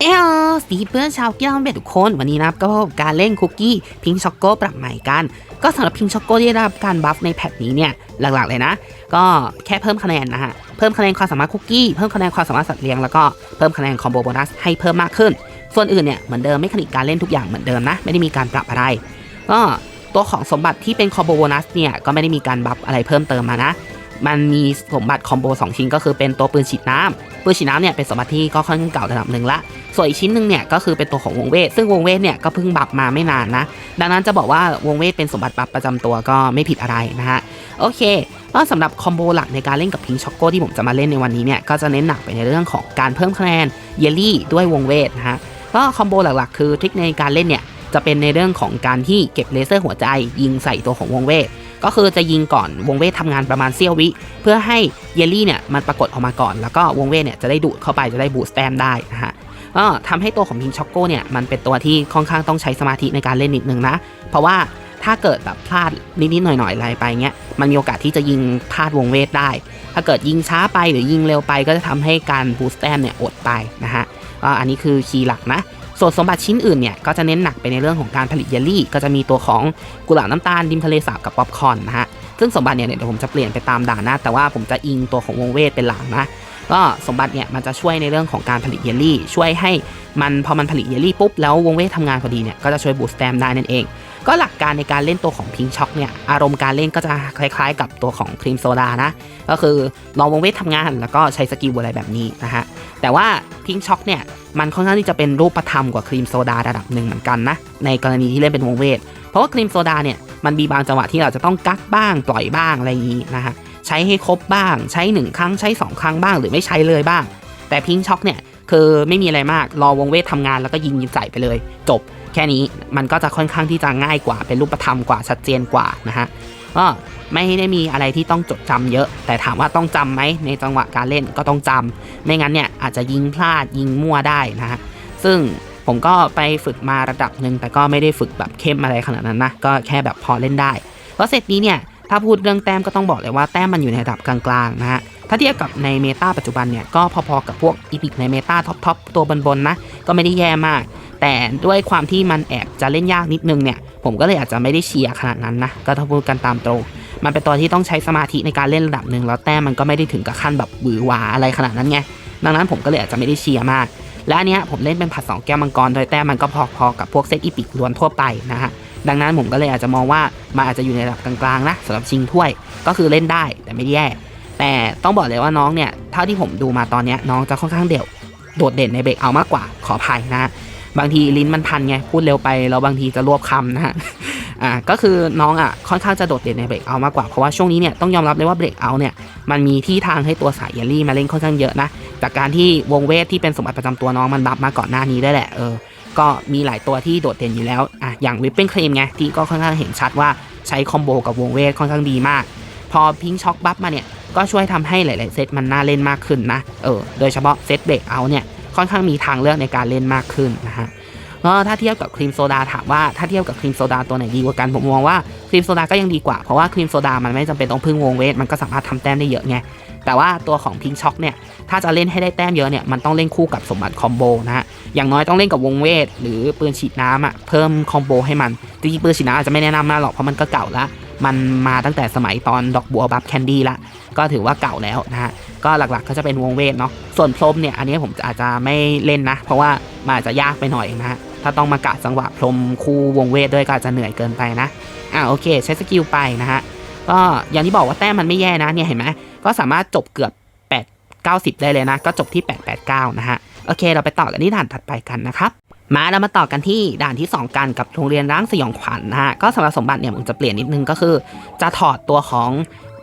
เออสีเพื่อนชาวกีฬาเบ็ดทุกคนวันนี้นะครับก็พบการเล่นคุกกี้พิงช็อกโกปรับใหม่กัน ก็สำหรับพิงช็อกโกที่ได้รับการบัฟในแพทนี้เนี่ยหลักๆเลยนะ ก็แค่เพิ่มคะแนนนะฮะเพิ่มคะแนนความสามารถคุกกี้เพิ่มคะแนนความสามารถสัตว์เลี้ยงแล้วก็เพิ่มคะแนนคอมโบโบนัสให้เพิ่มมากขึ้น ส่วนอื่นเนี่ยเหมือนเดิมไม่คณิกการเล่นทุกอย่างเหมือนเดิมนะไม่ได้มีการปรับอะไร ก็ตัวของสมบัติที่เป็นคอมโบโบนัสเนี่ยก็ไม่ได้มีการบัฟอะไรเพิ่มเติมมานะมันมีสมบัติคอมโบ2ชิ้นก็คือเป็นตัวปืนฉีดน้ำ ปืนฉีดน้ำเนี่ยเป็นสมบัติที่ก็ค่อนข้างเก่าระดับหนึ่งละ ส่วนอีกชิ้นหนึ่งเนี่ยก็คือเป็นตัวของวงเวท ซึ่งวงเวทเนี่ยก็เพิ่งบัฟมาไม่นานนะ ดังนั้นจะบอกว่าวงเวทเป็นสมบัติบัฟประจำตัวก็ไม่ผิดอะไรนะฮะ โอเคก็สำหรับคอมโบหลักในการเล่นกับพิงช็อกโกที่ผมจะมาเล่นในวันนี้เนี่ยก็จะเน้นหนักไปในเรื่องของการเพิ่มคะแนนเยลลี่ด้วยวงเวทนะฮะ ก็คอมโบหลักๆ คือทริคในการเล่นเนี่ยจะเป็นในเรื่องของการที่เก็บเลเซอร์หัวใจยิงใส่ตัวของวงเวท ก็คือจะยิงก่อนวงเวททำงานประมาณเสี้ยววิ เพื่อให้เยลลี่เนี่ยมันปรากฏออกมาก่อน แล้วก็วงเวทเนี่ยจะได้ดูดเข้าไปจะได้บูสต์แตมได้นะฮะก็ทำให้ตัวของพิงช็อกโกเนี่ยมันเป็นตัวที่ค่อนข้างต้องใช้สมาธิในการเล่นนิดนึงนะ เพราะว่าถ้าเกิดแบบพลาดนิดๆหน่อยๆอะไรไปเงี้ยมันมีโอกาสที่จะยิงพลาดวงเวทได้ ถ้าเกิดยิงช้าไปหรือยิงเร็วไป ก็จะทำให้การบูสต์แตมเนี่ยอดไปนะฮะก็อันนี้คือคีย์หลักนะ ส่วนสมบัติชิ้นอื่นเนี่ยก็จะเน้นหนักไปในเรื่องของการผลิตเยลลี่ ก็จะมีตัวของกุหลาบน้ำตาลดิมทะเลสาบกับป๊อปคอร์นนะฮะซึ่งสมบัติเนี่ยเดี๋ยวผมจะเปลี่ยนไปตามด่านนะแต่ว่าผมจะอิงตัวของวงเวทเป็นหลักนะก็สมบัติเนี่ยมันจะช่วยในเรื่องของการผลิตเยลลี่ ช่วยให้มันพอมันผลิตเยลลี่ปุ๊บแล้ววงเวททำงานพอดีเนี่ยก็จะช่วยบูสต์แตมได้นั่นเอง ก็หลักการในการเล่นตัวของพิงช็อกเนี่ยอารมณ์การเล่นก็จะคล้ายๆ กับตัวของครีมโซดานะก็คือรองวงเวททำงานแล้วก็ใช้สกิลอะไรแบบนี้นะฮะแต่ว่าพิงช็อกเนี่ย มันค่อนข้างที่จะเป็นรูปธรรมกว่าครีมโซดาระดับหนึ่งเหมือนกันนะ ในกรณีที่เล่นเป็นวงเวท เพราะว่าครีมโซดาเนี่ยมันมีบางจังหวะที่เราจะต้องกักบ้างปล่อยบ้างอะไรอย่างนี้นะฮะใช้ให้ครบบ้างใช้ 1 ครั้งใช้ 2 ครั้งบ้างหรือไม่ใช้เลยบ้าง แต่พิงช็อกเนี่ยคือไม่มีอะไรมากรอวงเวททำงานแล้วก็ยิงยิงใส่ไปเลย จบ แค่นี้มันก็จะค่อนข้างที่จะง่ายกว่าเป็นรูปธรรมกว่าชัดเจนกว่านะฮะ ก็ไม่ได้มีอะไรที่ต้องจดจำเยอะ แต่ถามว่าต้องจำไหมในจังหวะการเล่นก็ต้องจำไม่งั้นเนี่ยอาจจะยิงพลาดยิงมั่วได้นะฮะซึ่งผมก็ไปฝึกมาระดับหนึ่งแต่ก็ไม่ได้ฝึกแบบเข้มอะไรขนาดนั้นนะก็แค่แบบพอเล่นได้แล้วเสร็จนี้เนี่ยถ้าพูดเรื่องแต้มก็ต้องบอกเลยว่าแต้มมันอยู่ในระดับกลางๆนะฮะถ้าเทียบกับในเมตาปัจจุบันเนี่ยก็พอๆกับพวกอีพิกในเมตาท็อปๆตัวบนๆนะก็ไม่ได้แย่มาก แต่ด้วยความที่มันแอบจะเล่นยากนิดนึงเนี่ย ผมก็เลยอาจจะไม่ได้เชียร์ขนาดนั้นนะ ก็ถ้าพูดกันตามตรง มันเป็นตัวที่ต้องใช้สมาธิในการเล่นระดับหนึ่งแล้วแต้มมันก็ไม่ได้ถึงกับขั้นแบบหวือหวาอะไรขนาดนั้นไง ดังนั้นผมก็เลยอาจจะไม่ได้เชียร์มาก และอันเนี้ยผมเล่นเป็นผัดสองแก้วมังกร โดยแต้มมันก็พอๆกับพวกเซตอีพิกล้วนทั่วไปนะฮะ ดังนั้นผมก็เลยอาจจะมองว่ามันอาจจะอยู่ในระดับกลางๆนะสำหรับชิงถ้วย ก็คือเล่นได้แต่ไม่แย่ แต่ต้องบอกเลยว่าน้องเนี่ยเท่าที่ผมดูมาตอนนี้น้องจะค่อนข้างเดี่ยวโดดเด่นในเบรกเอามากกว่าขออภัยนะ บางทีลิ้นมันพันไงพูดเร็วไปแล้วบางทีจะรวบคำนะฮะอ่าก็คือน้องอะค่อนข้างจะโดดเด่นในเบรกเอามากกว่าเพราะว่าช่วงนี้เนี่ยต้องยอมรับเลยว่าเบรกเอาเนี่ยมันมีที่ทางให้ตัวสายเยลลี่มาเล่นค่อนข้างเยอะนะจากการที่วงเวทที่เป็นสมบัติประจำตัวน้องมันบัฟมาก่อนหน้านี้ได้แหละเออก็มีหลายตัวที่โดดเด่นอยู่แล้วอะอย่างวิปเป็นครีมไงที่ก็ค่อนข้างเห็นชัดว่าใช้คอมโบกับวงเวทค่อนข้างดีมาก พอพิงช็อคบัฟมาเนี่ยก็ช่วยทำให้หลาย ๆ เซตมันน่าเล่นมากขึ้นนะเออโดยเฉพาะเซตเบรกเอาเนี่ย ค่อนข้างมีทางเลือกในการเล่นมากขึ้นนะฮะก็ถ้าเทียบกับครีมโซดาถามว่าถ้าเทียบกับครีมโซดาตัวไหนดีกว่ากันผมมองว่าครีมโซดาก็ยังดีกว่าเพราะว่าครีมโซดามันไม่จำเป็นต้องพึ่งวงเวทมันก็สามารถทำแต้มได้เยอะไงแต่ว่าตัวของพิงช็อคเนี่ยถ้าจะเล่นให้ได้แต้มเยอะเนี่ยมันต้องเล่นคู่กับสมบัติคอมโบนะฮะอย่างน้อยต้องเล่นกับวงเวท หรือปืนฉีดน้ำอะเพิ่มคอมโบให้มันจริงๆปืนฉีดน้ำอาจจะไม่แนะนำมากหรอกเพราะมันก็เก่าละมันมาตั้งแต่สมัยตอนดอกบัวบัฟแคนดี้ละก็ถือว่าเก่าแล้วนะฮะ ก็หลักๆก็จะเป็นวงเวทเนาะส่วนพรมเนี่ยอันนี้ผมอาจจะไม่เล่นนะ เพราะว่ามันอาจจะยากไปหน่อยนะฮะถ้าต้องมากะจังหวะพรมคู่วงเวทด้วยก็อาจจะเหนื่อยเกินไปนะอ่าโอเค ใช้สกิลไปนะฮะก็อย่างที่บอกว่าแต้มมันไม่แย่นะเนี่ยเห็นไหมก็สามารถจบเกือบ 8 90 ได้เลยนะ ก็จบที่ 889 นะฮะโอเค เราไปต่อกันที่ด่านถัดไปกันนะครับมาเรามาต่อกันที่ด่านที่ 2 กันกับโรงเรียนร้างสยองขวัญนะฮะก็สำหรับสมบัติเนี่ยผมจะเปลี่ยนนิดนึงก็คือ จะถอดตัวของ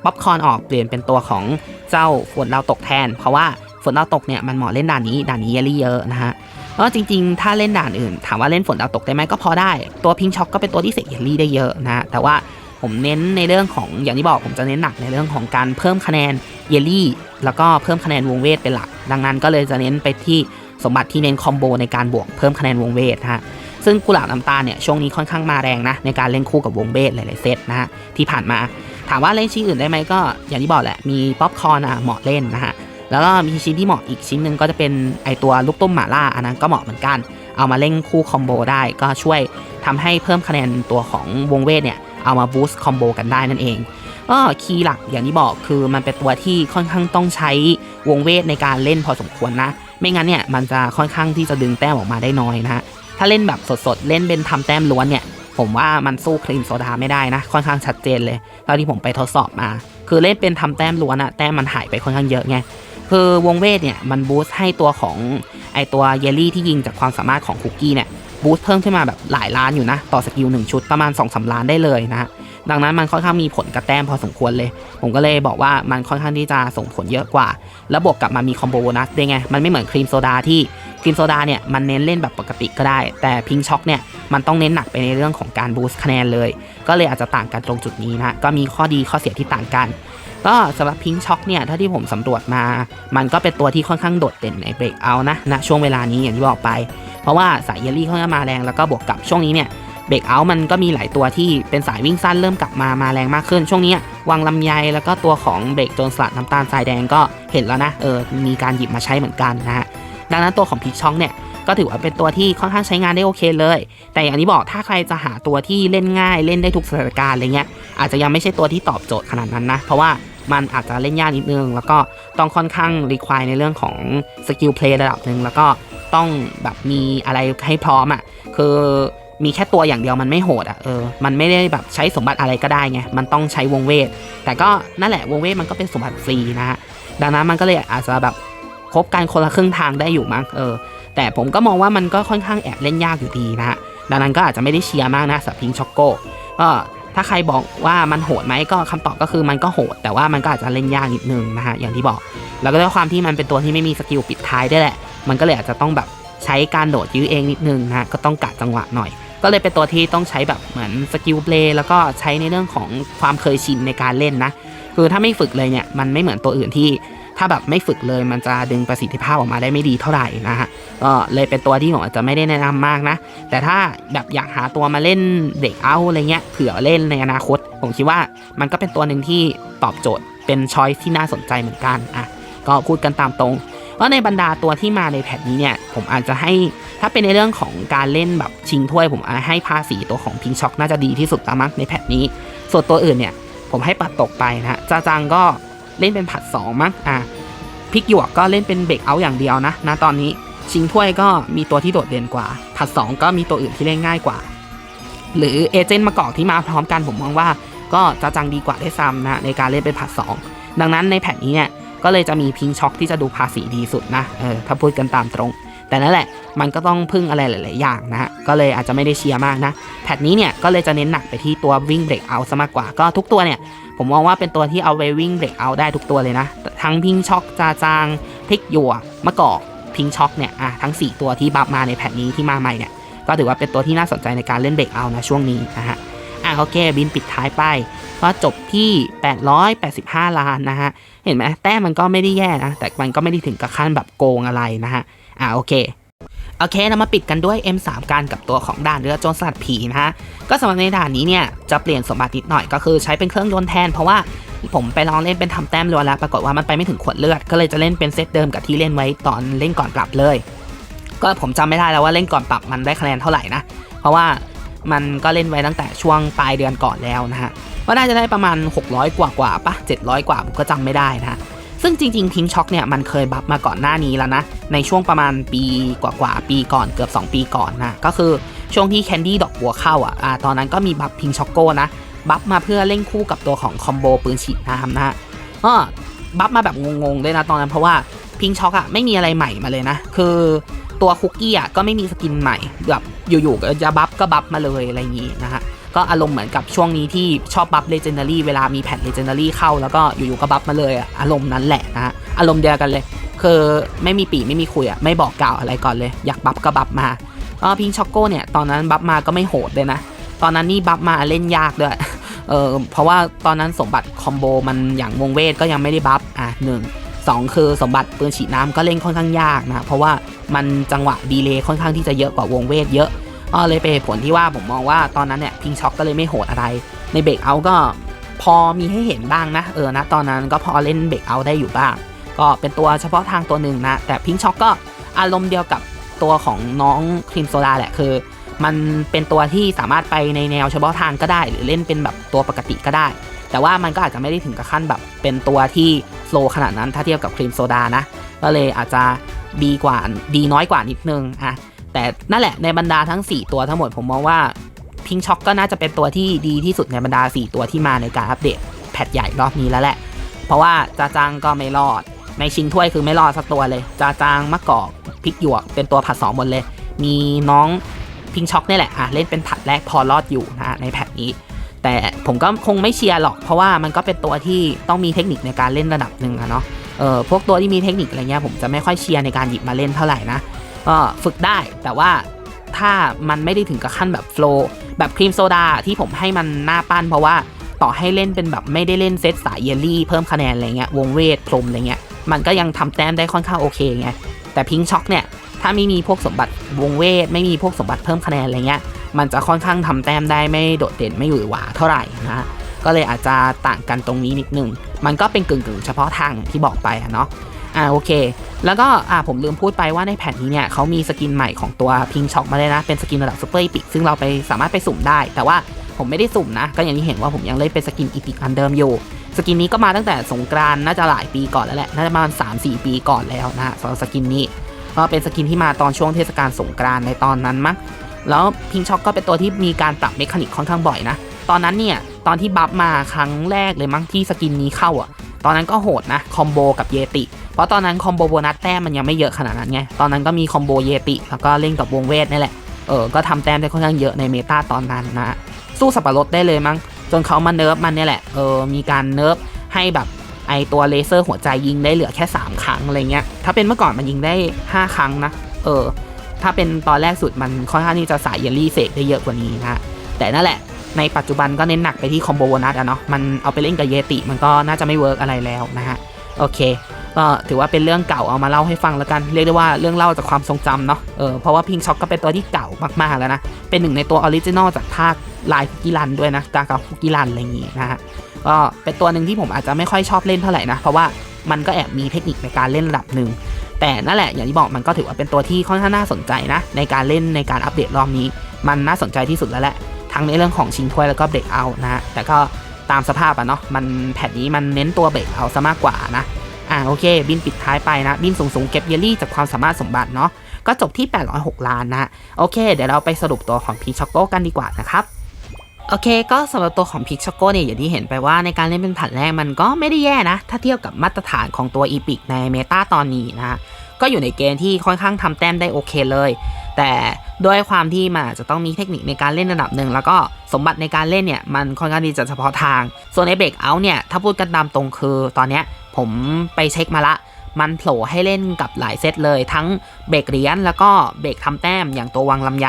ป๊อปคอนออกเปลี่ยนเป็นตัวของเจ้าฝนดาวตกแทน เพราะว่าฝนดาวตกเนี่ยมันเหมาะเล่นด่านนี้ด่านนี้เยลี่เยอะนะฮะก็จริงๆ ถ้าเล่นด่านอื่น ถามว่าเล่นฝนดาวตกได้ไหมก็พอได้ ตัวพิงช็อกก็เป็นตัวที่เสกเยลี่ได้เยอะนะแต่ว่าผมเน้นในเรื่องของอย่างที่บอกผมจะเน้นหนักในเรื่องของการเพิ่มคะแนนเยลลี่ แล้วก็เพิ่มคะแนนวงเวทเป็นหลัก ดังนั้นก็เลยจะเน้นไปที่สมบัติที่เน้นคอมโบในการบวกเพิ่มคะแนนวงเวทนะฮะ ซึ่งกุหลาบน้ำตาลเนี่ยช่วงนี้ค่อนข้างมาแรงนะในการเล่นคู่กับวงเวทหลายๆเซตนะฮะที่ผ่านมา ถามว่าเล่นชิ้นอื่นได้ไหมก็อย่างที่บอกแหละมีป๊อปคอร์นอะเหมาะเล่นนะฮะแล้วก็มีชิ้นที่เหมาะอีกชิ้นหนึ่งก็จะเป็นไอตัวลูกต้มหม่าล่าอันนั้นก็เหมาะเหมือนกัน เอามาเล่นคู่คอมโบได้ก็ช่วยทำให้เพิ่มคะแนนตัวของวงเวทเนี่ยเอามาบูสต์คอมโบกันได้นั่นเองก็คีย์หลักอย่างที่บอกคือมันเป็นตัวที่ค่อนข้างต้องใช้วงเวทในการเล่นพอสมควรนะ ไม่งั้นเนี่ยมันจะค่อนข้างที่จะดึงแต้มออกมาได้น้อยนะฮะ ถ้าเล่นแบบสดๆ เล่นเป็นทำแต้มล้วนเนี่ย ผมว่ามันสู้ครีมโซดาไม่ได้นะ ค่อนข้างชัดเจนเลยเท่าที่ผมไปทดสอบมา คือเล่นเป็นทำแต้มล้วนอะแต้มมันหายไปค่อนข้างเยอะไงคือวงเวทเนี่ยมันบูสต์ให้ตัวของไอตัวเยลลี่ที่ยิงจากความสามารถของคุกกี้เนี่ยบูสต์เพิ่มขึ้นมาแบบหลายล้านอยู่นะ ต่อสกิลหนึ่งชุดประมาณ2อสล้านได้เลยนะฮะดังนั้นมันค่อนข้างมีผลกับแต้มพอสมควรเลย ผมก็เลยบอกว่ามันค่อนข้างที่จะส่งผลเยอะกว่า แล้วบวกกับมามีคอมโบโบนัสด้วยไง มันไม่เหมือนครีมโซดาที่ครีมโซดาเนี่ยมันเน้นเล่นแบบปกติก็ได้ แต่พิงช็อกเนี่ยมันต้องเน้นหนักไปในเรื่องของการบูสต์คะแนนเลย ก็เลยอาจจะต่างกันตรงจุดนี้นะก็มีข้อดีข้อเสียที่ต่างกัน ก็สำหรับพิงช็อกเนี่ยถ้าที่ผมสำรวจมา มันก็เป็นตัวที่ค่อนข้างโดดเด่นในเบรกเอานะณช่วงเวลานี้อย่างที่บอกไป เพราะว่าสายเยลลี่ค่อนข้างมาแรงแล้วก็บวกกับช่วงนี้เนี่ยเบรกเอาท์มันก็มีหลายตัวที่เป็นสายวิ่งสั้นเริ่มกลับมามาแรงมากขึ้น ช่วงนี้วังลำไยแล้วก็ตัวของเบรกโจนสลัดน้ำตาลทรายแดงก็เห็นแล้วนะเออมีการหยิบมาใช้เหมือนกันนะฮะ ดังนั้นตัวของพีชช่องเนี่ยก็ถือว่าเป็นตัวที่ค่อนข้างใช้งานได้โอเคเลย แต่อย่างที่บอกถ้าใครจะหาตัวที่เล่นง่ายเล่นได้ทุกสถานการณ์อะไรเงี้ยอาจจะยังไม่ใช่ตัวที่ตอบโจทย์ขนาดนั้นนะ เพราะว่ามันอาจจะเล่นยากนิดนึง แล้วก็ต้องค่อนข้างรีควายในเรื่องของสกิลเพลย์ระดับหนึ่งแล้วก็ต้องแบบมีอะไรให้พร้อมอะคือมีแค่ตัวอย่างเดียวมันไม่โหดอะเออมันไม่ได้แบบใช้สมบัติอะไรก็ได้ไงมันต้องใช้วงเวท แต่ก็นั่นแหละวงเวทมันก็เป็นสมบัติฟรีนะฮะดังนั้นมันก็เลยอาจจะแบบ คบกันคนละครึ่งทางได้อยู่มั้งเออ แต่ผมก็มองว่ามันก็ค่อนข้างแอบเล่นยากอยู่ดีนะฮะดังนั้นก็อาจจะไม่ได้เชียร์มากนะสับพิงช็อกโกก็ถ้าใครบอกว่ามันโหดไหมก็คำตอบก็คือมันก็โหด แต่ว่ามันก็อาจจะเล่นยากนิดนึงนะฮะอย่างที่บอก แล้วก็ด้วยความที่มันเป็นตัวที่ไม่มีสกิลปิดท้ายได้แหละ มันก็เลยอาจจะต้องแบบใช้การโดดยื้อเองนิดนึงนะฮะก็ต้องกะจังหวะหน่อย ก็เลยเป็นตัวที่ต้องใช้แบบเหมือนสกิลเพลย์แล้วก็ใช้ในเรื่องของความเคยชินในการเล่นนะคือถ้าไม่ฝึกเลยเนี่ยมันไม่เหมือนตัวอื่นที่ ถ้าแบบไม่ฝึกเลยมันจะดึงประสิทธิภาพออกมาได้ไม่ดีเท่าไหร่นะฮะก็เลยเป็นตัวที่ผมอาจจะไม่ได้แนะนำมากนะ แต่ถ้าแบบอยากหาตัวมาเล่นเด็กเอาอะไรเงี้ยเผื่อเล่นในอนาคต ผมคิดว่ามันก็เป็นตัวหนึ่งที่ตอบโจทย์เป็นช้อยที่น่าสนใจเหมือนกันอะก็พูดกันตามตรงเพราในบรรดาตัวที่มาในแพทนี้เนี่ย ผมอาจจะให้ถ้าเป็นในเรื่องของการเล่นแบบชิงถ้วย ผมอาจะให้ภาษีตัวของพิงช็อกน่าจะดีที่สุดละมั้งในแพทนี้ ส่วนตัวอื่นเนี่ย ผมให้ปัดตกไปนะฮะจาจังก็ เล่นเป็นผัดสองมั้งอะพิกหยวกก็เล่นเป็นเบรกเอาอย่างเดียวนะนะตอนนี้ชิงถ้วยก็มีตัวที่โดดเด่นกว่า ผัด 2 ก็มีตัวอื่นที่เล่นง่ายกว่า หรือเอเจนต์มากอกที่มาพร้อมกันผมมองว่า ก็จะจังดีกว่าได้ซ้ำนะในการเล่นเป็นผัด 2 ดังนั้นในแผ่นนี้เนี่ยก็เลยจะมีพิงช็อคที่จะดูภาษีดีสุดนะเออถ้าพูดกันตามตรง แต่นั่นแหละมันก็ต้องพึ่งอะไรหลาย ๆ อย่างนะฮะก็เลยอาจจะไม่ได้เชียร์มากนะแพทนี้เนี่ยก็เลยจะเน้นหนักไปที่ตัววิ่งเบรกเอาซะมากกว่าก็ทุกตัวเนี่ย ผมมองว่าเป็นตัวที่เอาไปวิ่งเบรกเอาได้ทุกตัวเลยนะ ทั้งพิงช็อกจาจางพลิกหยวกมะกอกพิงช็อกเนี่ยอะทั้ง 4 ตัวที่บัฟมาในแพทนี้ที่มาใหม่เนี่ยก็ถือว่าเป็นตัวที่น่าสนใจในการเล่นเบรกเอานะช่วงนี้นะฮะอะโอเคบินปิดท้ายไปก็จบที่ 885 ล้านนะฮะ เห็นไหมแต้มมันก็ไม่ได้แย่นะ แต่มันก็ไม่ได้ถึงกับขั้นแบบโกงอะไรนะฮะ อะโอเค โอเคเรามาปิดกันด้วย M3 กันกับตัวของด่านเรือโจรสลัดผีนะฮะ ก็สำหรับในด่านนี้เนี่ยจะเปลี่ยนสมบัตินิดหน่อยก็คือใช้เป็นเครื่องยนต์แทน เพราะว่าผมไปลองเล่นเป็นทำแต้มรัวแล้ว ปรากฏว่ามันไปไม่ถึงขวดเลือด ก็เลยจะเล่นเป็นเซตเดิมกับที่เล่นไว้ตอนเล่นก่อนปรับเลย ก็ผมจำไม่ได้แล้วว่าเล่นก่อนปรับมันได้คะแนนเท่าไหร่นะ เพราะว่ามันก็เล่นไว้ตั้งแต่ช่วงปลายเดือนก่อนแล้วนะฮะ ก็น่าจะได้ประมาณ 600 กว่ากว่าปะ700 กว่าผมก็จำไม่ได้นะ ซึ่งจริงๆพิงช็อกเนี่ยมันเคยบัฟมาก่อนหน้านี้แล้วนะ ในช่วงประมาณปีกว่าๆปีก่อนเกือบ 2 ปีก่อนนะ ก็คือช่วงที่แคนดี้ดอกบัวเข้าอะอ่าตอนนั้นก็มีบัฟพิงช็อกโก้นะบัฟมาเพื่อเล่นคู่กับตัวของคอมโบปืนฉีดน้ำนะฮะก็บัฟมาแบบงงๆด้วยนะตอนนั้นเพราะว่าพิงช็อกอะไม่มีอะไรใหม่มาเลยนะ คือตัวคุกกี้อะก็ไม่มีสกินใหม่แบบอยู่ๆจะบัฟก็บัฟมาเลยอะไรอย่างงี้นะฮะ ก็อารมณ์เหมือนกับช่วงนี้ที่ชอบบัฟเลเจนดารี่เวลามีแผ่นเลเจนดารี่เข้าแล้วก็อยู่ๆก็บัฟมาเลยอารมณ์นั้นแหละนะฮะอารมณ์เดียวกันเลย คือไม่มีปีไม่มีคุยอะไม่บอกกล่าวอะไรก่อนเลย อยากบัฟก็บัฟมาก็พิงช็อกโก้เนี่ยตอนนั้นบัฟมาก็ไม่โหดเลยนะ ตอนนั้นนี่บัฟมาเล่นยากด้วยเออเพราะว่าตอนนั้นสมบัติคอมโบมันอย่างวงเวทก็ยังไม่ได้บัฟอะหนึ่งส2คือสมบัติปืนฉีดน้ำก็เล่นค่อนข้างยากนะ เพราะว่ามันจังหวะดีเลย์ค่อนข้างที่จะเยอะกว่าวงเวทเยอะ ก็เลยเป็นผลที่ว่าผมมองว่าตอนนั้นเนี่ยพิงช็อคก็เลยไม่โหดอะไร ในเบรกเอาก็พอมีให้เห็นบ้างนะเออนะตอนนั้นก็พอเล่นเบรกเอาได้อยู่บ้าง ก็เป็นตัวเฉพาะทางตัวหนึ่งนะ แต่พิงช็อคก็อารมณ์เดียวกับตัวของน้องครีมโซดาแหละคือ มันเป็นตัวที่สามารถไปในแนวเฉพาะทางก็ได้ หรือเล่นเป็นแบบตัวปกติก็ได้ แต่ว่ามันก็อาจจะไม่ได้ถึงกับขั้นแบบ เป็นตัวที่โ l ขนาดนั้นถ้าเทียบกับครีมโซดานะก็เลยอาจจะดีกว่าดีน้อยกว่านิดนึงอะ แต่นั่นแหละในบรรดาทั้ง 4 ตัวทั้งหมดผมมองว่าพิงช็อกก็น่าจะเป็นตัวที่ดีที่สุดในบรรดา 4 ตัวที่มาในการอัปเดตแพทใหญ่รอบนี้แล้วแหละ เพราะว่าจาจังก็ไม่รอด ในชิงถ้วยคือไม่รอดสักตัวเลย จาจางมะกอกพริกหยวกเป็นตัวผัดสองหมดเลย มีน้องพิงช็อกนี่แหละอะเล่นเป็นผัดแรกพอรอดอยู่นะในแพทนี้ แต่ผมก็คงไม่เชียร์หรอก เพราะว่ามันก็เป็นตัวที่ต้องมีเทคนิคในการเล่นระดับหนึ่งอะเนาะเออพวกตัวที่มีเทคนิคอะไรเงี้ยผมจะไม่ค่อยเชียร์ในการหยิบมาเล่นเท่าไหร่นะ ก็ฝึกได้แต่ว่าถ้ามันไม่ได้ถึงกับขั้นแบบโฟล์แบบครีมโซดาที่ผมให้มันหน้าปั้นเพราะว่าต่อให้เล่นเป็นแบบไม่ได้เล่นเซตสายเยลลี่เพิ่มคะแนนอะไรเงี้ยวงเวทพรมอะไรเงี้ยมันก็ยังทำแต้มได้ค่อนข้างโอเคไงแต่พิงช็อกเนี่ยถ้าไม่มีพวกสมบัติวงเวท ไม่มีพวกสมบัติเพิ่มคะแนนอะไรเงี้ยมันจะค่อนข้างทำแต้มได้ไม่โดดเด่นไม่หวือหวาเท่าไหร่นะก็เลยอาจจะต่างกันตรงนี้นิดนึง มันก็เป็นกึ่งกึ่งๆเฉพาะทางอย่างที่บอกไปอะเนาะ อ่าโอเค แล้วก็อ่าผมลืมพูดไปว่าในแผ่นนี้เนี่ยเขามีสกินใหม่ของตัวพิงช็อกมาเลยนะ เป็นสกินระดับซูเปอร์อีพิกซึ่งเราไปสามารถไปสุ่มได้ แต่ว่าผมไม่ได้สุ่มนะ ก็อย่างที่เห็นว่าผมยังเล่นเป็นสกินอีพิกอันเดิมอยู่ สกินนี้ก็มาตั้งแต่สงกรานน่าจะหลายปีก่อนแล้วแหละ น่าจะประมาณ3-4 ปีก่อนแล้วนะสำหรับสกินนี้ก็เป็นสกินที่มาตอนช่วงเทศกาลสงกรานในตอนนั้นมั้งแล้วพิงช็อกก็เป็นตัวที่มีการปรับเมคานิกค่อนข้างบ่อยนะ ตอนนั้นเนี่ย ตอนที่บัฟมาครั้งแรกเลยมั้งที่สกินนี้เข้าอะ ตอนนั้นก็โหดนะคอมโบกับเยติ เพราะตอนนั้นคอมโบโบนัสแต้มมันยังไม่เยอะขนาดนั้นไง ตอนนั้นก็มีคอมโบเยติ แล้วก็เล่นกับวงเวทนี่แหละ เออ ก็ทำแต้มได้ค่อนข้างเยอะในเมตาตอนนั้นนะ สู้สับปะรดได้เลยมั้ง จนเขามาเนิร์ฟมันนี่แหละ เออ มีการเนิร์ฟให้แบบไอตัวเลเซอร์หัวใจยิงได้เหลือแค่ 3 ครั้งอะไรเงี้ย ถ้าเป็นเมื่อก่อนมันยิงได้ 5 ครั้งนะ เออ ถ้าเป็นตอนแรกสุดมันค่อนข้างที่จะสายเยลลี่เสกได้เยอะกว่านี้นะ แต่นั่นแหละ ในปัจจุบันก็เน้นหนักไปที่คอมโบโบนัสอะเนาะมันเอาไปเล่นกับเยติมันก็น่าจะไม่เวิร์กอะไรแล้วนะฮะโอเคก็ถือว่าเป็นเรื่องเก่าเอามาเล่าให้ฟังแล้วกัน เรียกได้ว่าเรื่องเล่าจากความทรงจำเนาะเออเพราะว่าพิงช็อกก็เป็นตัวที่เก่ามากๆแล้วนะ เป็นหนึ่งในตัวออริจินอลจากภาคลายกกี้รันด้วยนะกากาคุกกี้รันอะไรอย่างงี้นะฮะก็เป็นตัวหนึ่งที่ผมอาจจะไม่ค่อยชอบเล่นเท่าไหร่นะเพราะว่ามันก็แอบมีเทคนิคในการเล่นระดับหนึ่งแต่นั่นแหละอย่างที่บอกมันก็ถือว่าเป็นตัวที่ค่อนข้างน่าสนใจนะในการเล่นในการอัปเดตรอบนี้ มันน่าสนใจที่สุดแล้วแหละ ทั้งในเรื่องของชิงถ้วยแล้วก็เบรกเอานะฮะแต่ก็ตามสภาพอะเนาะมันแผ่นนี้มันเน้นตัวเบรกเอาซะมากกว่านะอ่าโอเค บินปิดท้ายไปนะ บินสูงๆเก็บเยลลี่จากความสามารถสมบัติเนาะก็จบที่ 806 ล้านนะโอเค เดี๋ยวเราไปสรุปตัวของพีช็อกโกกันดีกว่านะครับโอเค ก็สำหรับตัวของพิกช็อกโกเนี่ยอย่างที่เห็นไปว่าในการเล่นเป็นผัดแรกมันก็ไม่ได้แย่นะ ถ้าเทียบกับมาตรฐานของตัวอีพิกในเมตาตอนนี้นะฮะก็อยู่ในเกณฑ์ที่ค่อนข้างทำแต้มได้โอเคเลย แต่ ด้วยความที่มันจะต้องมีเทคนิคในการเล่นระดับหนึ่งแล้วก็สมบัติในการเล่นเนี่ยมันค่อนข้างที่จะเฉพาะทาง ส่วนในเบรกเอาเนี่ยถ้าพูดกันตามตรงคือตอนเนี้ยผมไปเช็คมาละมันโผล่ให้เล่นกับหลายเซตเลย ทั้งเบรกเหรียญแล้วก็เบรกทำแต้มอย่างตัววังลำไย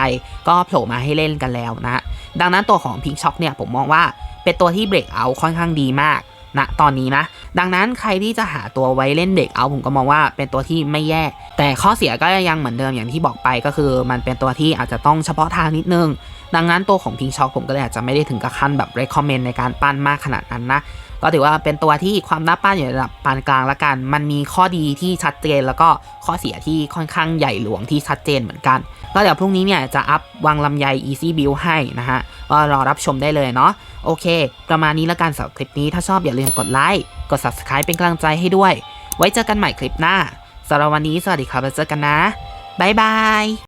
ก็โผล่มาให้เล่นกันแล้วนะดังนั้นตัวของพิงช็อคเนี่ยผมมองว่าเป็นตัวที่เบรกเอาค่อนข้างดีมาก ณตอนนี้นะ ดังนั้นใครที่จะหาตัวไว้เล่นเบรกเอาผมก็มองว่าเป็นตัวที่ไม่แย่ แต่ข้อเสียก็ยังเหมือนเดิมอย่างที่บอกไปก็คือ มันเป็นตัวที่อาจจะต้องเฉพาะทางนิดนึง ดังนั้นตัวของพิงช็อคผมก็เลยอาจจะไม่ได้ถึงกับขั้นแบบ recommend ในการปั้นมากขนาดนั้นนะก็ถือว่าเป็นตัวที่ความน่าปั้นอยู่ระดับปานกลางละกัน มันมีข้อดีที่ชัดเจนแล้วก็ข้อเสียที่ค่อนข้างใหญ่หลวงที่ชัดเจนเหมือนกัน ก็เดี๋ยวพรุ่งนี้เนี่ยจะอัพวางลำไย easy build ให้นะฮะก็รอรับชมได้เลยเนาะโอเค ประมาณนี้แล้วกันสำหรับคลิปนี้ถ้าชอบอย่าลืมกดไลค์กด subscribe เป็นกำลังใจให้ด้วย ไว้เจอกันใหม่คลิปหน้าสำหรับวันนี้สวัสดีครับแล้วเจอกันนะบ๊ายบาย